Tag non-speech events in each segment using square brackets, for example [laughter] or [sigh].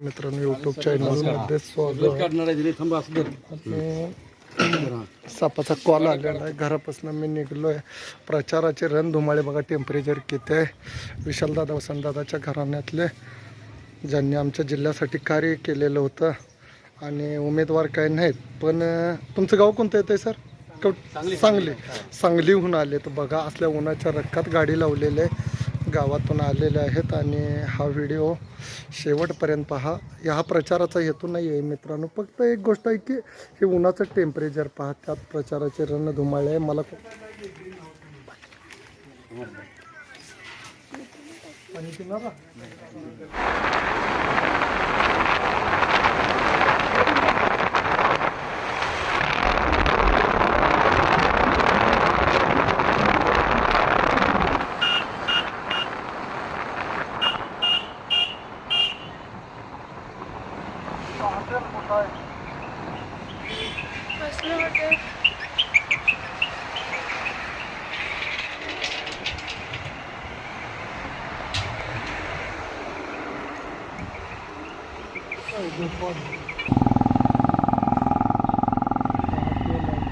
मित्रांनो युट्यूब चॅनलमध्ये स्वागत. आहे सापाचा कॉल आलेला आहे. घरापासून मी निघलोय. प्रचाराचे रणधुमाळे बघा टेम्परेचर किती आहे. विशालदादा वसंतदादाच्या घराण्यातले. ज्यांनी आमच्या जिल्ह्यासाठी कार्य केलेलं होतं. आणि उमेदवार काय नाहीत पण तुमचं गाव कोणतं येतं आहे सर? सांगली. सांगलीहून आले तर बघा असल्या उन्हाच्या रक्कात गाडी लावलेली आहे. गावातून आलेले आहेत आणि हा व्हिडिओ शेवटपर्यंत पहा. ह्या प्रचाराचा हेतू नाही आहे मित्रांनो. फक्त एक गोष्ट आहे की हे उन्हाचं टेम्परेचर पहा. त्यात प्रचाराचे रणधुमाळे आहे. मला खूप-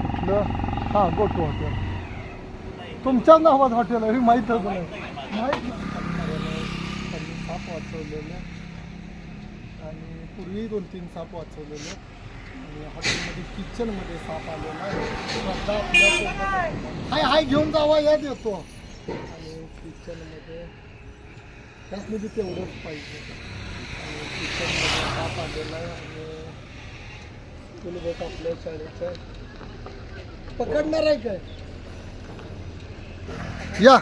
कुठलं हां गोटू हॉटेल तुमच्या नावात हॉटेल आहे माहीतच नाही. माहीत साप वाचवलेले. आणि पूर्वी दोन तीन साप वाचवलेले. आणि हॉटेलमध्ये किचनमध्ये साप आलेला आहे. हाय हाय घेऊन जावा यात येतो आणि किचनमध्ये त्याचमध्ये तेवढंच पाहिजे. किचनमध्ये साप आलेला आहे आणि स्कूल बस आपल्या शाळेचं पकडणार आहे काय या.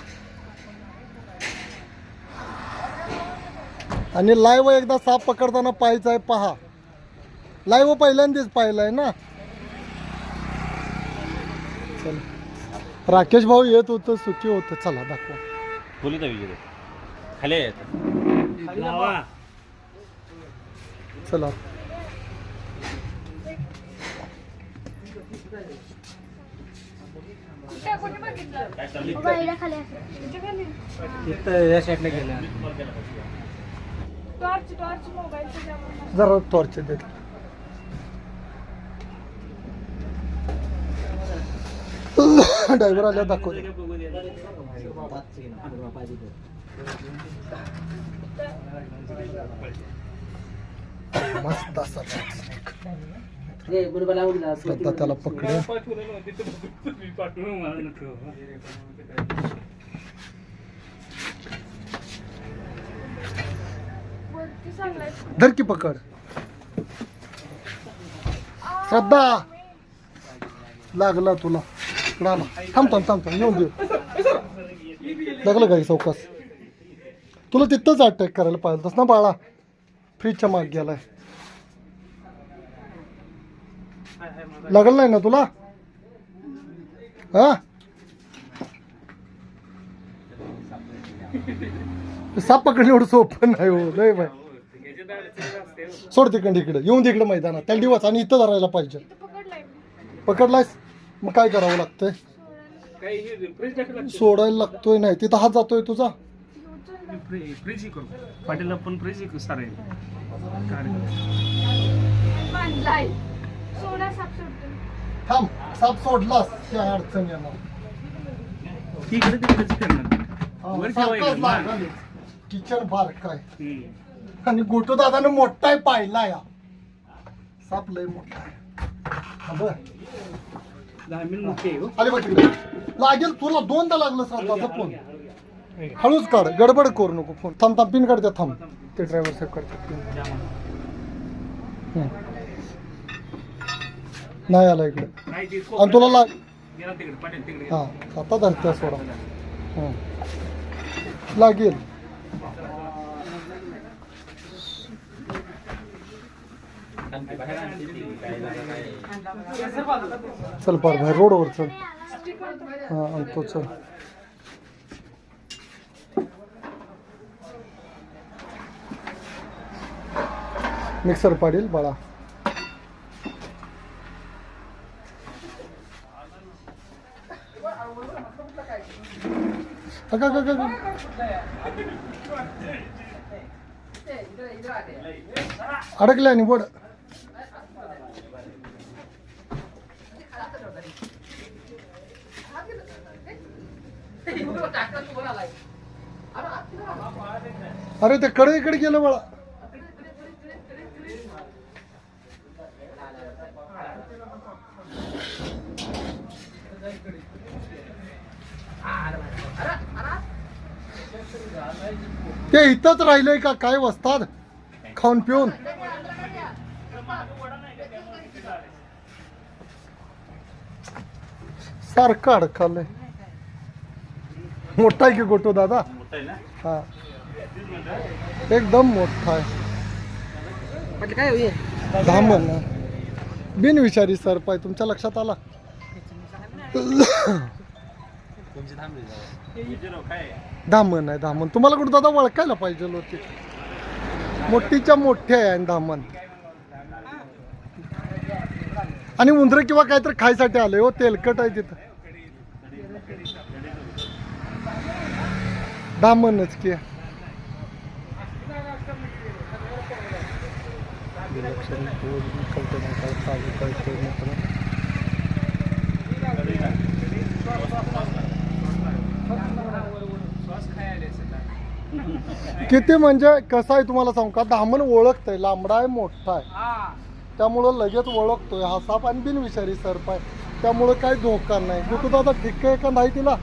आणि लाईव्ह एकदा साप पकडताना पाहायचं आहे पहा. लाईव्ह पहिल्यांदाच पाहिलंय ना? चला. राकेश भाऊ येत होतं सुखी होतं. चला दाखवा. बोलू द्या विजय? खाली आहे. चला. या साईडला गेल्या जरा टॉर्च देत. ड्रायव्हर आल्या दाखवते मस्त असा आता त्याला पकडे. वरती सांगलाय धर की पकड. श्रद्धा! लागला तुला. इकडं आला थांब थांब थांब थांब येऊन दे. लागलं काही चौकास. तुला तिथंच अटॅक करायला पाहिजे ना बाळा? फ्रीजच्या माग गेलाय. लागलं नाही ना तुला? हा? साप पकडणे एवढं सोपं नाही हो लय बाय सोड तिकडे इकडे. येऊन तिकडे मैदानात. त्या दिवस आणि इथं धरायला पाहिजे. इथं पकडलाय मी. पकडलायस? मग काय करावं लागतंय. सोडायला लागतोय नाही. तिथं हात जातोय तुझा? फ्रीज करू पाटील पण फ्रीज सारे बांधलाय सोडा साप सोडतो थांब साप सोडलास त्या अडचण येणार. तिकडे तिकडेच करणार. हा, वर सारखाच ठेवायला ना. लागलाय. किचन बार काय. हम्म. आणि गोटू दादानं मोठा आहे पाहिला या. साप लय मोठा आहे. हा, बरं. दहा मिनिट मोठी आहे हो. आले बघ तिकडे. लागेल तुला दोनदा लागलं सापाचा फोन हळूच काढ गडबड करू नको फोन. थांब थांब पिन काढते थांब. ते ड्रायव्हर साहेब काढतात नाही आला इकडे. आणि तुला लाग हां आता धरत्या सोडा. लागेल. चल पार बाहेर रोडवर चल. हां आणतो चल. मिक्सर पाडील बाळा. अगं, अडकले आणि बोड अरे ते कडे इकडे गेलं बाळा. ते इथंच राहिलंय का? काय वस्तात खाऊन पिऊन. सारखं अडकलंय मोठा आहे की गोटो दादा? मोठं आहे ना? हा. एकदम मोठा आहे. काय बिनविषारी सर पाय तुमच्या लक्षात आला? [coughs] विजयराव काय धामण आहे धामण. तुम्हाला कुठं दादा ओळखायला पाहिजे होते मोठीच्या मोठी आहे आणि धामण. आणि उंदरं किंवा काहीतरी खायसाठी आले हो तेलकट आहे तिथं. धामणच की. किती म्हणजे कसं आहे तुम्हाला सांगू का? धामण ओळखतंय लांबडा आहे मोठा आहे. त्यामुळं लगेच ओळखतोय. हा साप आणि बिनविषारी सर्प आहे. त्यामुळं काही धोका नाही. गुटू दादा ठीक आहे का नाही तिला?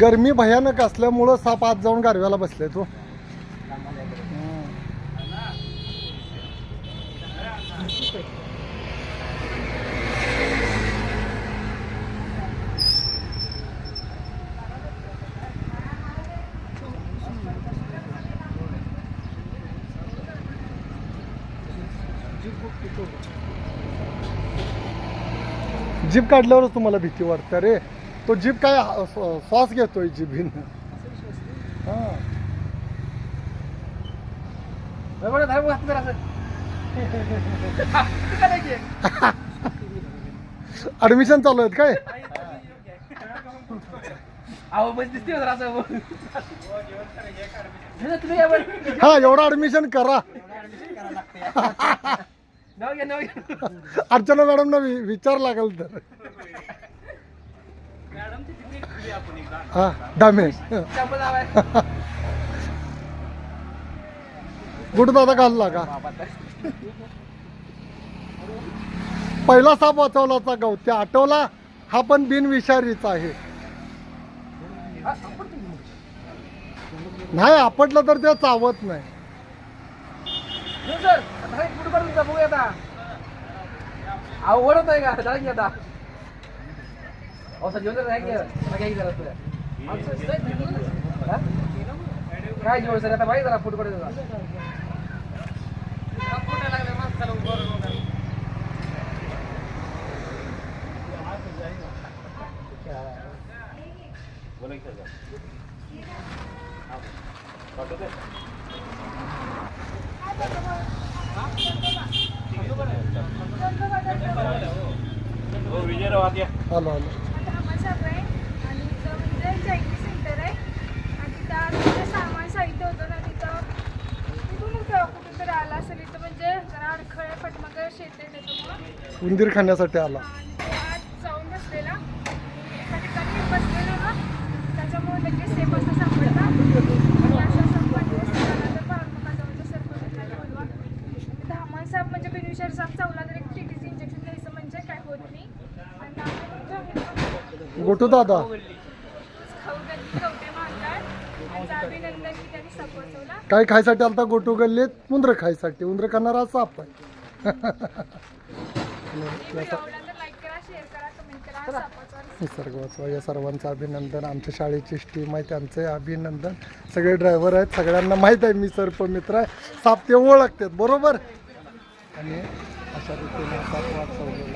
गरमी भयानक असल्यामुळं साप आत जाऊन गारव्याला बसले तो. जीप काढल्यावरच तुम्हाला भीती वाटते रे तो जीप काय श्वास घेतोय हा की? ऍडमिशन चालू आहेत काय. हे. हा एवढं ऍडमिशन करा अर्चना मॅडमना वि- विचार लागेल तर. हा गुडू दादा घालला का पहिला साप वाचवलाचा गवती आठवला? हा पण बिनविषारीचा आहे. नाही आपटलं तर ते चावत नाही. हो आता बघूया आता. ओढत आहे का? झालं की आता. अहो जेवण नाही काही झालं तुला काय जेवण सर आता माहिती झाला फुट लागले मस्त बोला की पाठवते? हो विजयराव आलो आलो. आहे आणि इथं सेंटर आहे आणि तिथं सामान साहित्य होतं ना तिथं तिथून कुठून तरी आला असेल इथं म्हणजे जरा अडखळ फटमग शेत आहे त्याच्यामुळं उंदीर खाण्यासाठी आला आज जाऊन बसलेला. एका ठिकाणी बसलेलो ना त्याच्यामुळे लगेच सेफ असं सापडला आणि असं असं पंचवीस तर भारतमाताजवळचं सरपंच खाली बोलवा धामान साप म्हणजे बिनविषार साप चावला तर एक टीटीचं इंजेक्शन घ्यायचं काय होत नाही. आणि आपण गोटू दादा. खाऊ गल्ली कवटे मारतात आणि अभिनंदन की त्यांनी साप वाचवला काय खायसाठी आलता गोटू गल्लीत? उंदर खायसाठी. उंदर खाणारा साप आहे. निसर्ग वाचवा या सर्वांचं अभिनंदन. आमच्या शाळेची टीम आहे त्यांचे अभिनंदन. सगळे ड्रायव्हर आहेत. सगळ्यांना माहीत आहे मी सर्प मित्र आहे. साप ते ओळखतात. बरोबर? आणि अशा रीतीने साप वाचवलेला